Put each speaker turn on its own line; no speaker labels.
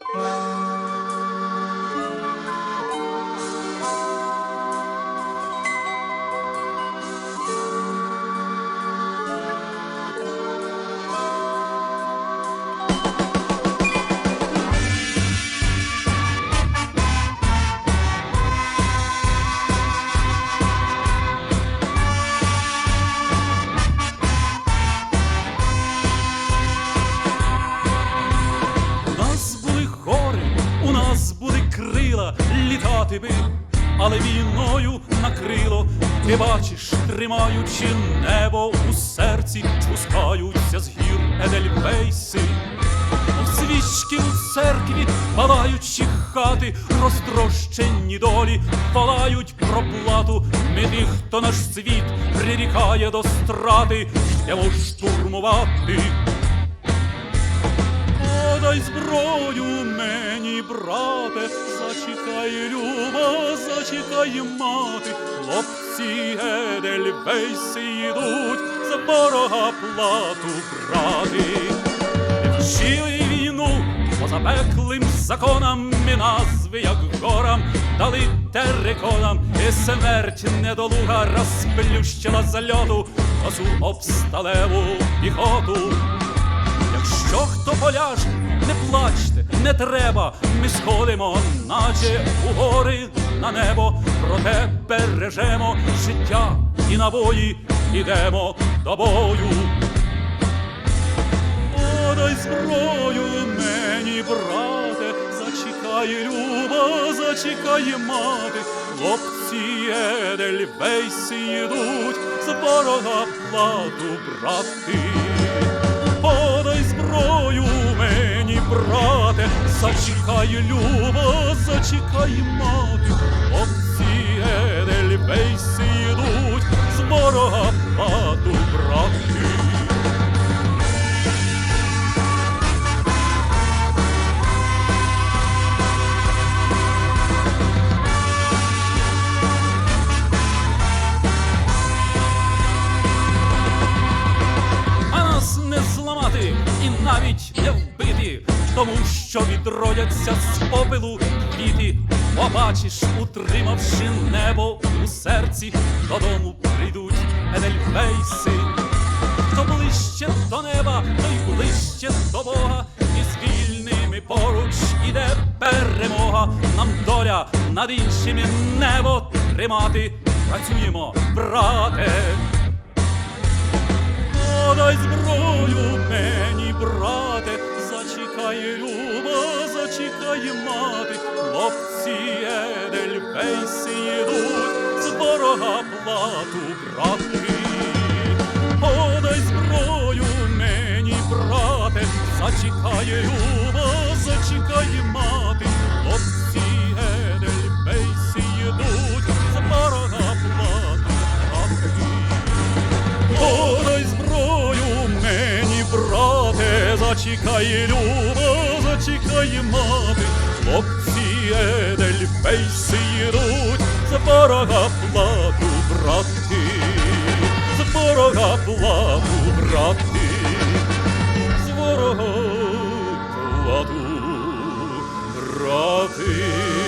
Bye. Літати би, але війною накрило. Ти бачиш, тримаючи небо у серці, спускаються з гір Едельвейси. Свічки у церкві, палаючі хати, розтрощені долі, палають проплату. Ми тих, хто наш світ прирікає до страти, йдемо штурмувати. Подай зброю мені, брате, зачекай, люба, зачекай, мати, хлопці Едельвейси йдуть за ворога плату брати. Вчили війну по запеклим законам, і назви, як горам, дали териконам, і смерть недолуга розплющила з льоту косу обсталеву піхоту. Якщо хто поляже, плачте, не треба, ми сходимо, наче у гори на небо, проте бережемо життя і набої, ідемо до бою. Подай зброю мені, брате, зачекай, люба, зачекай, мати, хлопці Едельвейси йдуть, з ворога плату брати. Зачекай, люба, зачекай, мати, хлопці Едельвейси йдуть, з ворога плату брати. а нас не зламати і навіть не вбити, тому що відродяться з попелу квіти. Побачиш, утримавши небо у серці, додому прийдуть Едельвейси. Хто ближче до неба, той ближче до Бога, і з вільними поруч іде перемога. Нам доля над іншими небо тримати. Працюємо, брате. Подай зброю мені, брате, зачекай, люба, зачекай, мати, хлопці едельвейсі йдуть, з ворога плату брати. Подай зброю мені, брате, зачекай, люба, зачекай, мати, зачекай, любо, зачекай, мати, хлопці едельфейси йдуть, за ворога плату, брати, за ворога плату, брати, з ворога плату, брати.